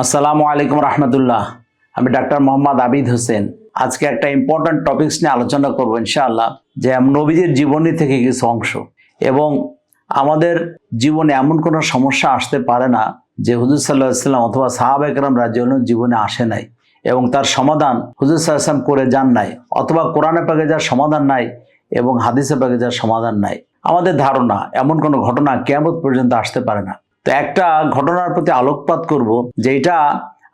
আসসালামু আলাইকুম রহমতুল্লাহ। আমি ডাক্তার মোহাম্মদ আবিদ হোসেন। আজকে একটা ইম্পর্ট্যান্ট টপিকস নিয়ে আলোচনা করব ইনশাআল্লাহ, যে নবীজির জীবনী থেকে কিছু অংশ। এবং আমাদের জীবনে এমন কোনো সমস্যা আসতে পারে না, যে হুজুর সাল্লাহ সাল্লাম অথবা সাহাব একরাম রাজিউল জীবনে আসে নাই। এবং তার সমাধান হুজুর সাল্লাম করে যান নাই। অথবা কোরআনে পাকে যার সমাধান নাই এবং হাদিসে পাকে যার সমাধান নাই। আমাদের ধারণা এমন কোনো ঘটনা কেমন পর্যন্ত আসতে পারে না। তো একটা ঘটনার প্রতি আলোকপাত করব যে এটা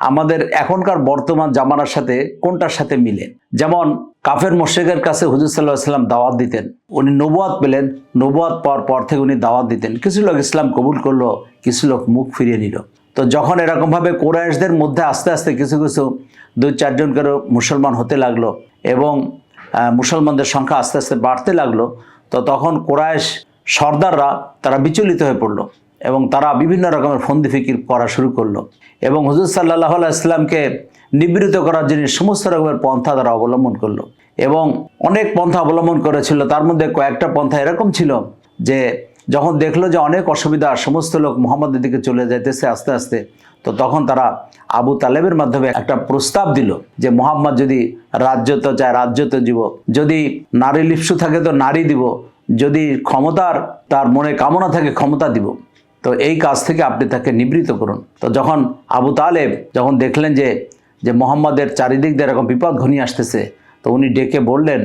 আমাদের এখনকার বর্তমান জামানার সাথে কোনটার সাথে মিলে? যেমন কাফের মোশেকের কাছে হুজুর সাল্লাহ সাল্লাম দাওয়াত দিতেন। উনি নবুয়াত পেলেন, নবুয়াত পর পর থেকে উনি দাওয়াত দিতেন। কিছু লোক ইসলাম কবুল করল, কিছু লোক মুখ ফিরিয়ে নিল। তো যখন এরকমভাবে কোরআশদের মধ্যে আস্তে আস্তে কিছু কিছু দুই চারজন করে মুসলমান হতে লাগল এবং মুসলমানদের সংখ্যা আস্তে আস্তে বাড়তে লাগল, তো তখন কোরআশ সর্দাররা তারা বিচলিত হয়ে পড়ল। এবং তারা বিভিন্ন রকমের ফন্দি ফিকির করা শুরু করল। এবং হুজুর সাল্লাহ ইসলামকে নিবৃত করার জন্য সমস্ত রকমের পন্থা তারা অবলম্বন করল। এবং অনেক পন্থা অবলম্বন করেছিল, তার মধ্যে কয়েকটা পন্থা এরকম ছিল যে যখন দেখল যে অনেক অসুবিধা, সমস্ত লোক মোহাম্মদের দিকে চলে যাইতেছে আস্তে আস্তে, তো তখন তারা আবু তালেবের মাধ্যমে একটা প্রস্তাব দিল যে মোহাম্মদ যদি রাজ্য তো চায়, রাজ্য তো দিব যদি নারী লিপ্সু থাকে তো নারী দিব, যদি ক্ষমতার তার মনে কামনা থাকে ক্ষমতা দিব। তো এই কাজ থেকে আপনি তাকে নিবৃত করুন। তো যখন আবু তালেব যখন দেখলেন যে যে মোহাম্মদের চারিদিক দিয়ে এরকম বিপদ ঘনিয়ে আসতেছে, তো উনি ডেকে বললেন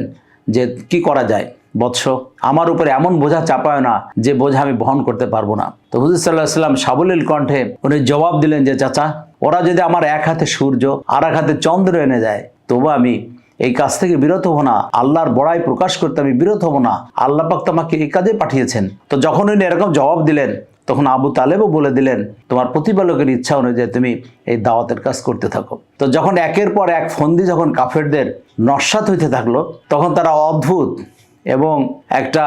যে, কি করা যায়? বৎস, আমার উপরে এমন বোঝা চাপায় না যে বোঝা আমি বহন করতে পারব না। তো হুজুর সাল্লাহ সাল্লাম সাবলীল কণ্ঠে উনি জবাব দিলেন যে, চাচা, ওরা যদি আমার এক হাতে সূর্য, আর এক হাতে চন্দ্র এনে যায় তবু আমি এই কাজ থেকে বিরত হব না। আল্লাহর বড়াই প্রকাশ করতে আমি বিরত হব না। আল্লাহ পাক তো আমাকে এই কাজে পাঠিয়েছেন। তো যখন উনি এরকম জবাব দিলেন তখন আবু তালেবও বলে দিলেন, তোমার প্রতিপালকের ইচ্ছা অনুযায়ী তুমি এই দাওয়াতের কাজ করতে থাকো। তো যখন একের পর এক ফন্দি যখন কাফেরদের নস্বাত হইতে থাকল, তখন তারা অদ্ভুত এবং একটা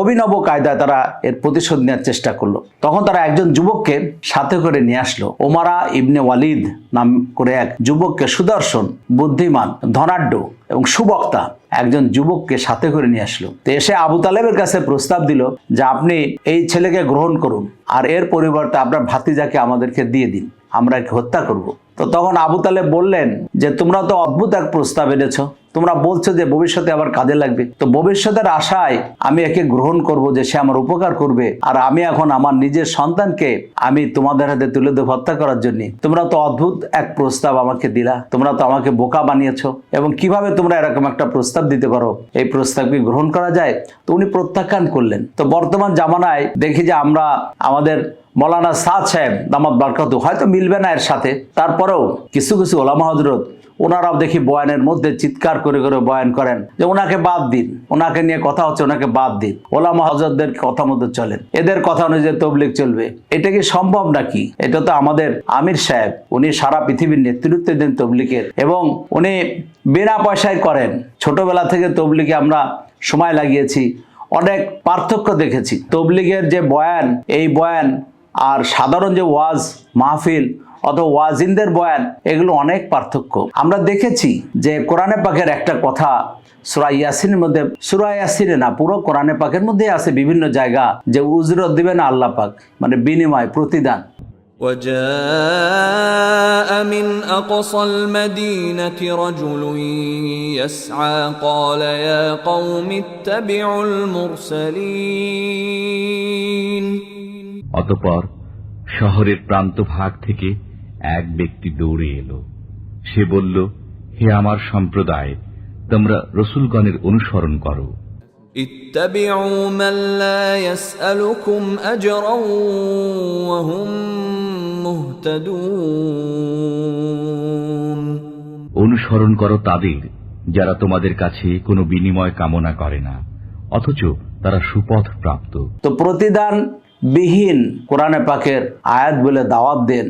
অভিনব কায়দায় তারা এর প্রতিশোধ নেওয়ার চেষ্টা করল। তখন তারা একজন যুবককে সাথে করে নিয়ে আসলো। ওমারা ইবনে ওয়ালিদ নাম করে এক যুবককে সুদর্শন, বুদ্ধিমান, ধনাঢ্য এবং সুবক্তা একজন যুবককে সাথে করে নিয়ে আসলো। তো এসে আবু তালেবের কাছে প্রস্তাব দিল যে, আপনি এই ছেলেকে গ্রহণ করুন আর এর পরিবর্তে আপনার ভাতিজাকে আমাদেরকে দিয়ে দিন। আমরা হত্যা করব। তো তখন আবু তালেব বললেন যে, তোমরা তো অদ্ভুত এক প্রস্তাব এনেছো। তোমরা বলছো যে, ভবিষ্যতে আবার কাজে লাগবে। তো ভবিষ্যতের আশায় আমি একে গ্রহণ করব যে, সে আমার উপকার করবে। আর আমি এখন আমার নিজের সন্তানকে আমি তোমাদের হাতে তুলে দেবো হত্যা করার জন্য। তোমরা তো অদ্ভুত এক প্রস্তাব আমাকে দিলা। তোমরা তো আমাকে বোকা বানিয়েছো। এবং কীভাবে তোমরা এরকম একটা প্রস্তাব দিতে পারো? এই প্রস্তাব কি গ্রহণ করা যায়? তো উনি প্রত্যাখ্যান করলেন। তো বর্তমান জামানায় দেখি যে, আমরা আমাদের মৌলানা সাদ সাহেব দামাদ বারকাত হয়তো মিলবে না এর সাথে। তারপরেও কিছু কিছু ওলামা হজরত ওনারাও দেখি বয়ানের মধ্যে চিৎকার করে করে বয়ান করেন যে ওনাকে বাদ দিন, ওনাকে নিয়ে কথা হচ্ছে, ওনাকে বাদ দিন। ওলামা হজরতদের কথা মতো চলেন। এদের কথা অনুযায়ী তবলিক চলবে। এটা কি সম্ভব নাকি? এটা তো আমাদের আমির সাহেব, উনি সারা পৃথিবীর নেতৃত্ব দেন তবলিকের এবং উনি বিনা পয়সায় করেন। ছোটবেলা থেকে তবলিকে আমরা সময় লাগিয়েছি, অনেক পার্থক্য দেখেছি। তবলিগের যে বয়ান, এই বয়ান আর সাধারণ যে ওয়াজ মাহফিল অথবা ওয়াজিনদের বয়ান এগুলো অনেক পার্থক্য আমরা দেখেছি যে কোরআনে পাকের একটা কথা সুরা ইয়াসিনের মধ্যে সুরা ইয়াসিনে না পুরো কোরআনে পাকের মধ্যে আছে বিভিন্ন জায়গা যে উজরত দিবে না আল্লাহ পাক মানে বিনিময় প্রতিদান وجاء من أقصى المدينة رجل يسعى قال يا قوم اتبعوا المرسلين অতপর শহরের প্রান্তভাগ থেকে এক ব্যক্তি দৌড়ে এলো সে বলল হে আমার সম্প্রদায় তোমরা রসুলগণের অনুসরণ করো اتبعوا من لا يسألكم أجرا وهم مهتدون অনুসরণ করো তাদের যারা তোমাদের কাছে কোনো বিনিময় কামনা করে না অথচ তারা সুপথ প্রাপ্ত তো প্রতিদান বিহীন কোরআনে পাকের আয়াত বলে দাওয়াত দেন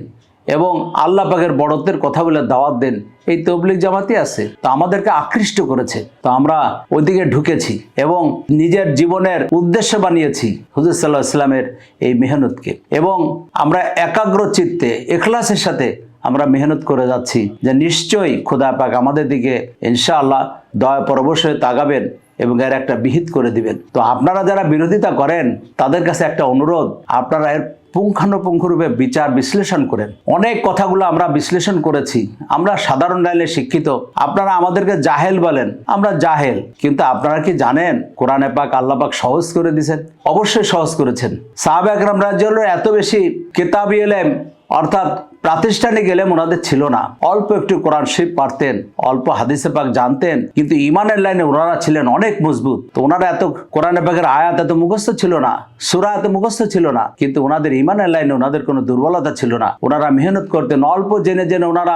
এবং আল্লাহ পাকের বড়ত্বের কথা বলে দাওয়াত দেন। এই তবলিক জামাতি আছে। তো আমাদেরকে আকৃষ্ট করেছে। তো আমরা ওইদিকে ঢুকেছি এবং নিজের জীবনের উদ্দেশ্য বানিয়েছি হুজুর সাল্লাহ ইসলামের এই মেহনতকে। এবং আমরা একাগ্র চিত্তে, এখলাসের সাথে আমরা মেহনত করে যাচ্ছি যে নিশ্চয়ই খোদা পাক আমাদের দিকে ইনশাআল্লাহ দয়া পরবশ হয়ে তাকাবেন। এবং এর একটা বিহিত করে দিবেন। তো আপনারা যারা বিরোধিতা করেন, তাদের কাছে একটা অনুরোধ, আপনারা এর পুঙ্খানুপুঙ্খরূপে বিচার বিশ্লেষণ করেন। অনেক কথাগুলো আমরা বিশ্লেষণ করেছি। আমরা সাধারণ লাইনে শিক্ষিত। আপনারা আমাদেরকে জাহেল বলেন, আমরা জাহেল। কিন্তু আপনারা কি জানেন, কোরআনে পাক আল্লাহ পাক সহজ করে দিয়েছেন? অবশ্যই সহজ করেছেন। সাহাবে একরাম রাজ্যের এত বেশি কেতাবি এলেম অর্থাৎ প্রাতিষ্ঠানিক এলেম ওনাদের ছিল না। অল্প একটু কোরআন শিব পারতেন, অল্প হাদিসে পাক জানতেন, কিন্তু ইমানের লাইনে ওনারা ছিলেন অনেক মজবুত। তো ওনারা এত কোরআনে পাকের আয়াত এত মুখস্থ ছিল না, সুরা এত মুখস্থ ছিল না, কিন্তু ওনাদের ইমানের লাইনে ওনাদের কোনো দুর্বলতা ছিল না। ওনারা মেহনত করতেন, অল্প জেনে জেনে ওনারা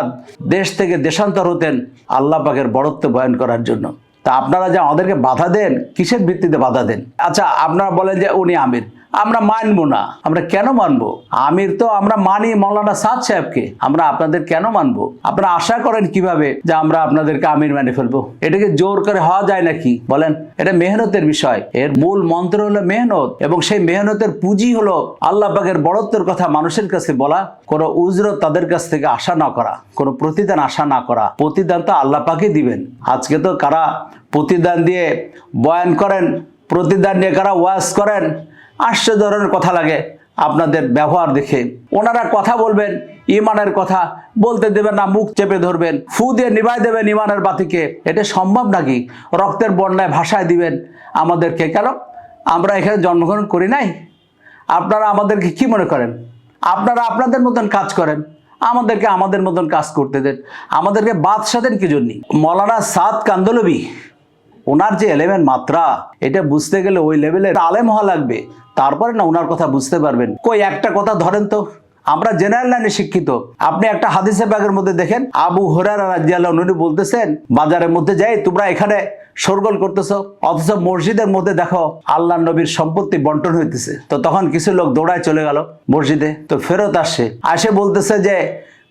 দেশ থেকে দেশান্তর হতেন আল্লাহ পাকের বড়ত্ব বয়ন করার জন্য। তা আপনারা যে আমাদেরকে বাধা দেন, কিসের ভিত্তিতে বাধা দেন? আচ্ছা আপনারা বলেন যে উনি আমির। আমরা মানবো না। আমরা কেন মানবো? আমির তো আমরা মানি মৌলানা সাদ সাহেবকে। আমরা আপনাদের কেন মানবো? আপনারা আশা করেন কীভাবে যে আমরা আপনাদেরকে আমির মানে ফেলব? এটাকে জোর করে হওয়া যায় নাকি? বলেন, এটা মেহনতের বিষয়। এর মূল মন্ত্র হলো মেহনত, এবং সেই মেহনতের পুঁজি হলো আল্লাহ পাকের বড়ত্বের কথা মানুষের কাছে বলা, কোনো উজরত তাদের কাছ থেকে আশা না করা, কোনো প্রতিদান আশা না করা। প্রতিদান তো আল্লাহ পাকে দিবেন। আজকে তো কারা প্রতিদান দিয়ে বয়ান করেন, প্রতিদান নিয়ে কারা ওয়াজ করেন আশ্চর্য ধরনের কথা লাগে আপনাদের ব্যবহার দেখে। ওনারা কথা বলবেন, ইমানের কথা বলতে দেবেন না, মুখ চেপে ধরবেন, ফু দিয়ে নিভাই দেবেন ইমানের বাতিকে। এটা সম্ভব নাকি? রক্তের বন্যায় ভাষায় দিবেন আমাদেরকে। কেন? আমরা এখানে জন্মগ্রহণ করি নাই। আপনারা আমাদেরকে কি মনে করেন? আপনারা আপনাদের মতন কাজ করেন। আমাদেরকে আমাদের মতন কাজ করতে দেন। আমাদেরকে বাদ সাধেন কি জন্যই মৌলানা সাদ কান্দলবি, ওনার যে এলেমের মাত্রা, এটা বুঝতে গেলে ওই লেভেলের আলেম হওয়া লাগবে। তারপরে না ওনার কথা বুঝতে পারবেন। কই, একটা কথা ধরেন তো, আমরা জেনারেল লাইনে শিক্ষিত। আপনি একটা হাদিসে ব্যাগের মধ্যে দেখেন, আবু হরারা রাজিয়াল্লাহ উনি বলতেছেন, বাজারের মধ্যে যাই তোমরা এখানে সরগোল করতেছ, অথচ মসজিদের মধ্যে দেখো আল্লাহ নবীর সম্পত্তি বন্টন হইতেছে। তো তখন কিছু লোক দৌড়ায় চলে গেল মসজিদে, তো ফেরত আসে। আসে বলতেছে যে,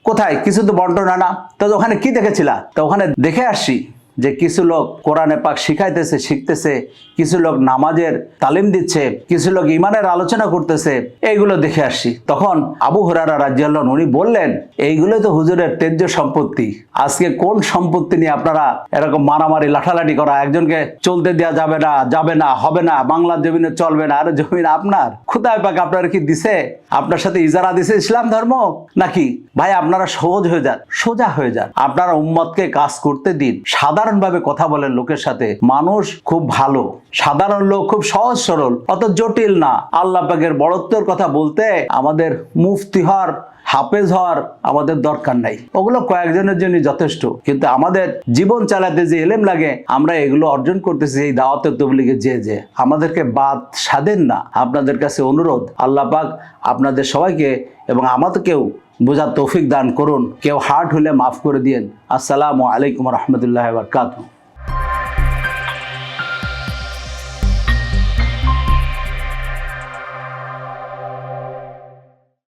কোথায়? কিছু তো বন্টন হয় না। তো ওখানে কি দেখেছিলা? তো ওখানে দেখে আসছি যে কিছু লোক কোরআনে পাক শিখাইতেছে, শিখতেছে, কিছু লোক নামাজের তালিম দিচ্ছে, কিছু লোক ইমানের আলোচনা করতেছে, এইগুলো দেখে আসছি। তখন আবু হরারা রাজিয়াল্লাহ উনি বললেন এইগুলো তো হুজুরের তেজ্য সম্পত্তি। আজকে কোন সম্পত্তি নিয়ে আপনারা এরকম মারামারি, লাঠালাঠি করা, একজনকে চলতে দেওয়া যাবে না যাবে না, হবে না, বাংলার জমিনে চলবে না, আরে জমিন আপনার? খুদায় পাক আপনার কি দিছে? আপনার সাথে ইজারা দিছে ইসলাম ধর্ম? নাকি? ভাই, আপনারা সহজ হয়ে যান, সোজা হয়ে যান। আপনারা উম্মতকে কাজ করতে দিন সাধারণভাবে কথা বলেন লোকের সাথে। মানুষ খুব ভালো, সাধারণ লোক খুব সহজ সরল, অত জটিল না। আল্লাহ পাকের বড়ত্বের কথা বলতে আমাদের মুফতি হওয়ার হাফেজ হওয়ার আমাদের দরকার নাই। ওগুলো কয়েকজনের জন্য যথেষ্ট, কিন্তু আমাদের জীবন চালাতে যে এলেম লাগে, আমরা এগুলো অর্জন করতেছি এই দাওয়াতের তবলিগে যে যে। আমাদেরকে বাদ সাধেন না। আপনাদের কাছে অনুরোধ, আল্লাহ পাক আপনাদের সবাইকে এবং আমাদেরকেও বোঝার তৌফিক দান করুন। কেউ হার্ট হলে মাফ করে দিয়েন। আসসালামু আলাইকুম রহমতুল্লাহ বরকাত